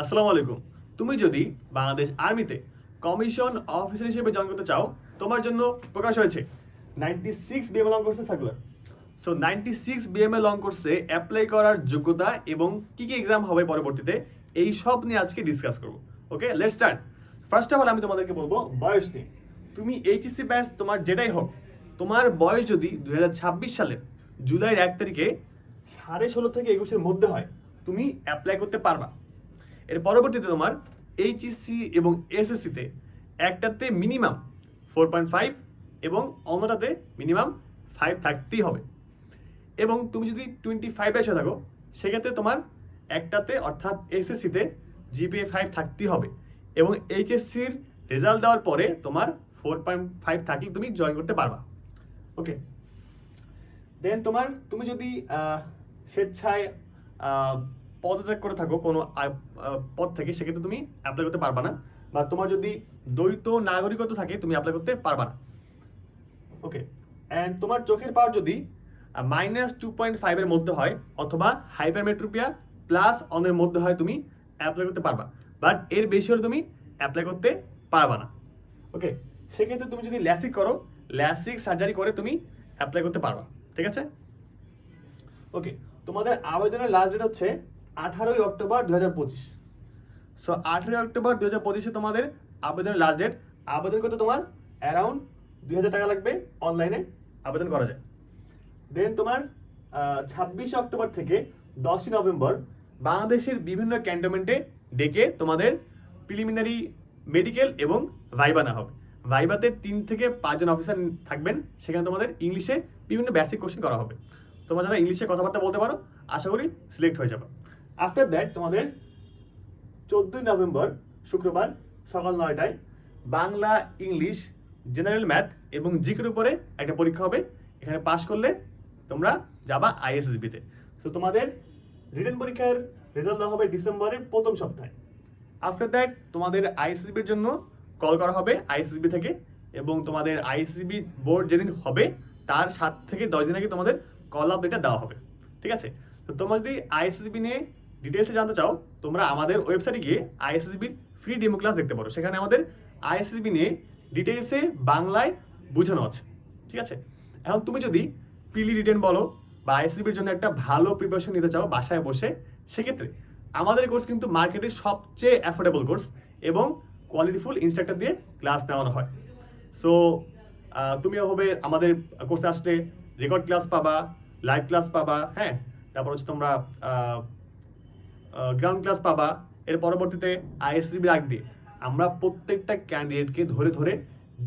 আসসালামু আলাইকুম। তুমি যদি বাংলাদেশ আর্মিতে কমিশন অফিসার হিসেবে জয়েন করতে চাও, তোমার জন্য প্রকাশ হয়েছে নাইনটি সিক্স বিএমএ লং কোর্সে circular so ninety six BMA long কোর্সে অ্যাপ্লাই করার যোগ্যতা এবং কি কি এক্সাম হবে পরবর্তীতে, এই সব নিয়ে আজকে ডিসকাস করব। Okay let start first of all আমি তোমাদেরকে বলব বয়স নিয়ে। তুমি এইচএসসি ব্যাচ তোমার যেটাই হোক, তোমার বয়স যদি দু ছাব্বিশ সালের জুলাইয়ের এক তারিখে সাড়ে ষোলো থেকে একুশের মধ্যে হয়, তুমি অ্যাপ্লাই করতে পারবা। এর পরবর্তীতে তোমার এইচএসসি এবং এসএসসিতে একটাতে মিনিমাম ফোর পয়েন্ট ফাইভ এবং অন্যটাতে মিনিমাম ফাইভ থাকতেই হবে। এবং তুমি যদি টোয়েন্টি ফাইভ এসে থাকো, সেক্ষেত্রে তোমার একটাতে অর্থাৎ এসএসসিতে জিপিএ ফাইভ থাকতেই হবে এবং এইচএসসির রেজাল্ট দেওয়ার পরে তোমার ফোর পয়েন্ট ফাইভ থাকলে তুমি জয়েন করতে পারবা। ওকে দেন তোমার, তুমি যদি স্বেচ্ছায় পদত্যাগ করে থাকো কোনো পদ থেকে, সেক্ষেত্রে তুমি অ্যাপ্লাই করতে পারবা না বা তোমার যদি দ্বৈত নাগরিকত্ব থাকে, তুমি অ্যাপ্লাই করতে পারবা না। ওকে অ্যান্ড তোমার চোখের পাওয়ার যদি মাইনাস টু পয়েন্ট ফাইভের মধ্যে হয়, অথবা হাইপারমেট্রোপিয়া প্লাস অনের মধ্যে হয়, তুমি অ্যাপ্লাই করতে পারবা। বাট এর বেশি হলে তুমি অ্যাপ্লাই করতে পারবা না। ওকে সেক্ষেত্রে তুমি যদি ল্যাসিক করো ল্যাসিক সার্জারি করে তুমি অ্যাপ্লাই করতে পারবা। ঠিক আছে? ওকে তোমাদের আবেদনের লাস্ট ডেট হচ্ছে আঠারোই অক্টোবর দু হাজার পঁচিশ। সো আঠারোই অক্টোবর দু হাজার পঁচিশে তোমাদের আবেদনের লাস্ট ডেট আবেদন করতে তোমার অ্যারাউন্ড দুই হাজার টাকা লাগবে অনলাইনে আবেদন করা যায়। দেন তোমার ছাব্বিশে অক্টোবর থেকে দশই নভেম্বর বাংলাদেশের বিভিন্ন ক্যান্টনমেন্টে ডেকে তোমাদের প্রিলিমিনারি মেডিকেল এবং ভাইবা না হবে। ভাইবাতে তিন থেকে পাঁচজন অফিসার থাকবেন। সেখানে তোমাদের ইংলিশে বিভিন্ন বেসিক কোশ্চেন করা হবে। তোমরা যারা ইংলিশে কথাবার্তা বলতে পারো, আশা করি সিলেক্ট হয়ে যাবে। আফটার দ্যাট তোমাদের চোদ্দোই নভেম্বর শুক্রবার সকাল নয়টায় বাংলা, ইংলিশ জেনারেল ম্যাথ এবং জিকের উপরে একটা পরীক্ষা হবে। এখানে পাশ করলে তোমরা যাবা আইএসএসবিতে সো তোমাদের রিটার্ন পরীক্ষার রেজাল্ট দেওয়া হবে ডিসেম্বরের প্রথম সপ্তাহে। আফটার দ্যাট তোমাদের আইএসএসবির জন্য কল করা হবে আইএসএসবি থেকে এবং তোমাদের আইএসএসবি বোর্ড যেদিন হবে, তার সাত থেকে দশ দিন আগে তোমাদের কল আপডেটটা দেওয়া হবে। ঠিক আছে? তো তোমরা যদি আইএসএসবি নিয়ে ডিটেলসে জানতে চাও, তোমরা আমাদের ওয়েবসাইটে গিয়ে আইএসএসবির ফ্রি ডেমো ক্লাস দেখতে পারো। সেখানে আমাদের আইএসএসবি নিয়ে ডিটেলসে বাংলায় বোঝানো আছে। ঠিক আছে? এখন তুমি যদি প্রিলি রিটেন বলো বা আইএসএসবির জন্য একটা ভালো প্রিপারেশন নিতে চাও বাসায় বসে, সেক্ষেত্রে আমাদের কোর্স কিন্তু মার্কেটের সবচেয়ে অ্যাফোর্ডেবল কোর্স এবং কোয়ালিটিফুল ইনস্ট্রাক্টর দিয়ে ক্লাস নেওয়ানো হয়। সো তুমি হবে আমাদের কোর্সে আসলে রেকর্ড ক্লাস পাবা লাইভ ক্লাস পাবা হ্যাঁ? তারপর হচ্ছে তোমরা গ্রাউন্ড ক্লাস পাবা, এর পরবর্তীতে আইএসসিবি রাখ দিয়ে। আমরা প্রত্যেকটা ক্যান্ডিডেটকে ধরে ধরে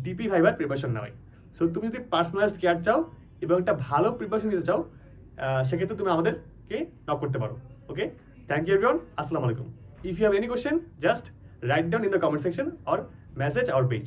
ডিপি ফাইবার প্রিপারেশন নেওয়াই। সো তুমি যদি পার্সোনালাইজড কেয়ার চাও এবং একটা ভালো প্রিপারেশন নিতে চাও সেক্ষেত্রে তুমি আমাদেরকে নক করতে পারো ওকে থ্যাংক ইউ এভরিওয়ান আসসালামু আলাইকুম। If you have any question just write down in the comment section or message our page